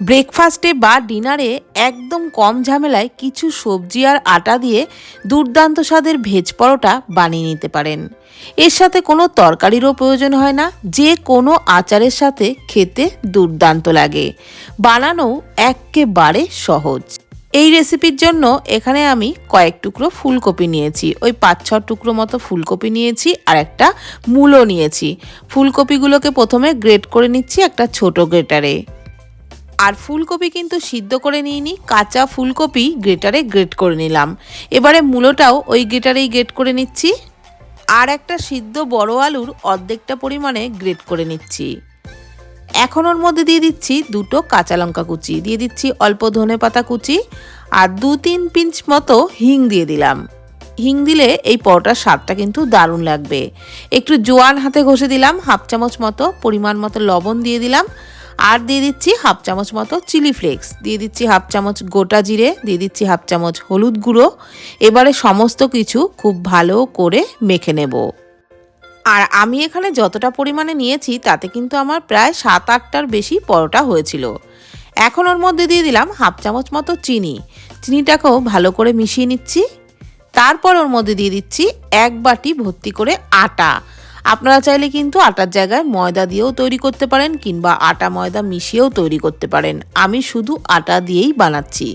ব্রেকফাস্টে বা ডিনারে একদম কম ঝামেলায় কিছু সবজি আর আটা দিয়ে দুর্দান্ত স্বাদের ভেজ পরোটা বানিয়ে নিতে পারেন। এর সাথে কোনো তরকারিরও প্রয়োজন হয় না, যে কোনো আচারের সাথে খেতে দুর্দান্ত লাগে। বানানো একেবারে সহজ। এই রেসিপির জন্য এখানে আমি কয়েক টুকরো ফুলকপি নিয়েছি, ওই পাঁচ ছ টুকরো মতো ফুলকপি নিয়েছি আর একটা মূলো নিয়েছি। ফুলকপিগুলোকে প্রথমে গ্রেট করে নিচ্ছি একটা ছোট গ্রেটারে। আর ফুলকপি কিন্তু সিদ্ধ করে নিইনি, কাঁচা ফুলকপি গ্রেটারে গ্রেট করে নিলাম। এবারে মূলোটাও ওই গ্রেটারেই গ্রেট করে নিচ্ছি। আর একটা সিদ্ধ বড় আলুর অর্ধেকটা পরিমাণে গ্রেট করে নিচ্ছি। এখন ওর মধ্যে দিয়ে দিচ্ছি দুটো কাঁচা লঙ্কা কুচি, দিয়ে দিচ্ছি অল্প ধনে পাতা কুচি আর দু তিন পিঞ্চ মতো হিং দিয়ে দিলাম। হিং দিলে এই পরোটার স্বাদটা কিন্তু দারুণ লাগবে। একটু জোয়ান হাতে ঘষে দিলাম, হাফ চামচ মতো পরিমাণ মতো লবণ দিয়ে দিলাম। আর দিয়ে দিচ্ছি হাফ চামচ মতো চিলি ফ্লেক্স। দিয়ে দিচ্ছি হাফ চামচ গোটা জিরে, দিয়ে দিচ্ছি হাফ চামচ হলুদ গুঁড়ো। এবারে সমস্ত কিছু খুব ভালো করে মেখে নেব। আর আমি এখানে যতটা পরিমাণে নিয়েছি, তাতে কিন্তু আমার প্রায় সাত আটটার বেশি পরোটা হয়েছিল। এখন ওর মধ্যে দিয়ে দিলাম হাফ চামচ মতো চিনি। চিনিটাকেও ভালো করে মিশিয়ে নিচ্ছি। তারপর ওর মধ্যে দিয়ে দিচ্ছি এক বাটি ভর্তি করে আটা। আপনারা চাইলে কিন্তু আটার জায়গায় ময়দা দিয়েও তৈরি করতে পারেন কিংবা আটা ময়দা মিশিয়েও তৈরি করতে পারেন। আমি শুধু আটা দিয়েই বানাচ্ছি।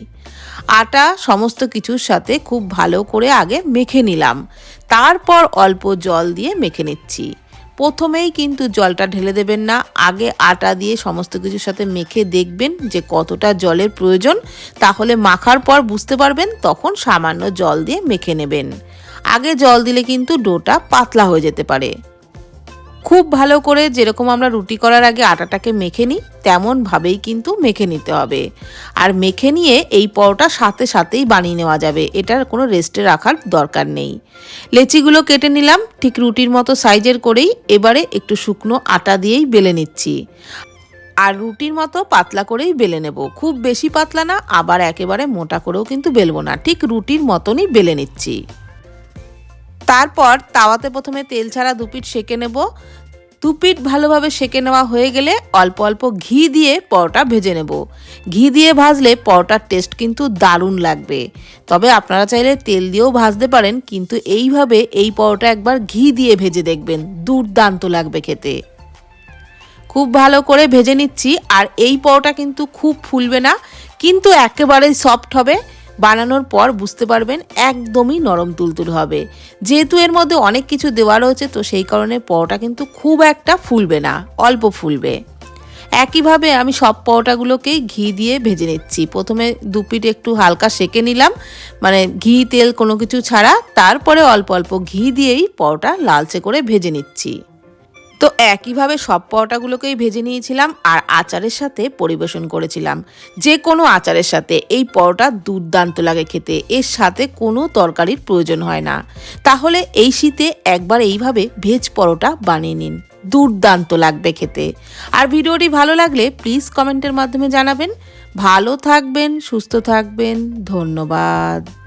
আটা সমস্ত কিছুর সাথে খুব ভালো করে আগে মেখে নিলাম। তারপর অল্প জল দিয়ে মেখে নিচ্ছি। প্রথমেই কিন্তু জলটা ঢেলে দেবেন না। আগে আটা দিয়ে সমস্ত কিছুর সাথে মেখে দেখবেন যে কতটা জলের প্রয়োজন। তাহলে মাখার পর বুঝতে পারবেন তখন সামান্য জল দিয়ে মেখে নেবেন। আগে জল দিলে কিন্তু ডোটা পাতলা হয়ে যেতে পারে। খুব ভালো করে যেরকম আমরা রুটি করার আগে আটাটাকে মেখে নিই, তেমনভাবেই কিন্তু মেখে নিতে হবে। আর মেখে নিয়ে এই পরোটা সাথে সাথেই বানিয়ে নেওয়া যাবে, এটার কোনো রেস্টে রাখার দরকার নেই। লেচিগুলো কেটে নিলাম, ঠিক রুটির মতো সাইজের করেই এবারে একটু শুকনো আটা দিয়েই বেলে নিচ্ছি। আর রুটির মতো পাতলা করেই বেলে নেব, খুব বেশি পাতলা না, আবার একেবারে মোটা করেও কিন্তু বেলবো না, ঠিক রুটির মতনই বেলে নিচ্ছি। তারপর তাওয়াতে প্রথমে তেল ছাড়া দুপিট সেকে নেব দুপিট ভালোভাবে সেকে নেওয়া হয়ে গেলে অল্প অল্প ঘি দিয়ে পরোটা ভেজে নেব। ঘি দিয়ে ভাজলে পরোটার টেস্ট কিন্তু দারুণ লাগবে। তবে আপনারা চাইলে তেল দিয়েও ভাজতে পারেন, কিন্তু এইভাবে এই পরোটা একবার ঘি দিয়ে ভেজে দেখবেন, দুর্দান্ত লাগবে খেতে। খুব ভালো করে ভেজে নিচ্ছি, আর এই পরোটা কিন্তু খুব ফুলবে না, কিন্তু একেবারেই সফট হবে। বানানোর পর বুঝতে পারবেন একদমই নরম তুলতুল হবে। যেহেতু এর মধ্যে অনেক কিছু দেওয়া রয়েছে, তো সেই কারণে পরোটা কিন্তু খুব একটা ফুলবে না, অল্প ফুলবে। একইভাবে আমি সব পরোটাগুলোকেই ঘি দিয়ে ভেজে নিচ্ছি। প্রথমে দুপিট একটু হালকা সেকে নিলাম মানে ঘি, তেল কোনো কিছু ছাড়া। তারপরে অল্প অল্প ঘি দিয়েই পরোটা লালচে করে ভেজে নিচ্ছি। তো একইভাবে সব পরোটাগুলোকেই ভেজে নিয়েছিলাম আর আচারের সাথে পরিবেশন করেছিলাম। যে কোনো আচারের সাথে এই পরোটা দুর্দান্ত লাগে খেতে। এর সাথে কোনো তরকারির প্রয়োজন হয় না। তাহলে এই শীতে একবার এইভাবে ভেজ পরোটা বানিয়ে নিন। দুর্দান্ত লাগবে খেতে। আর ভিডিওটি ভালো লাগলে প্লিজ কমেন্টের মাধ্যমে জানাবেন। ভালো থাকবেন, সুস্থ থাকবেন। ধন্যবাদ।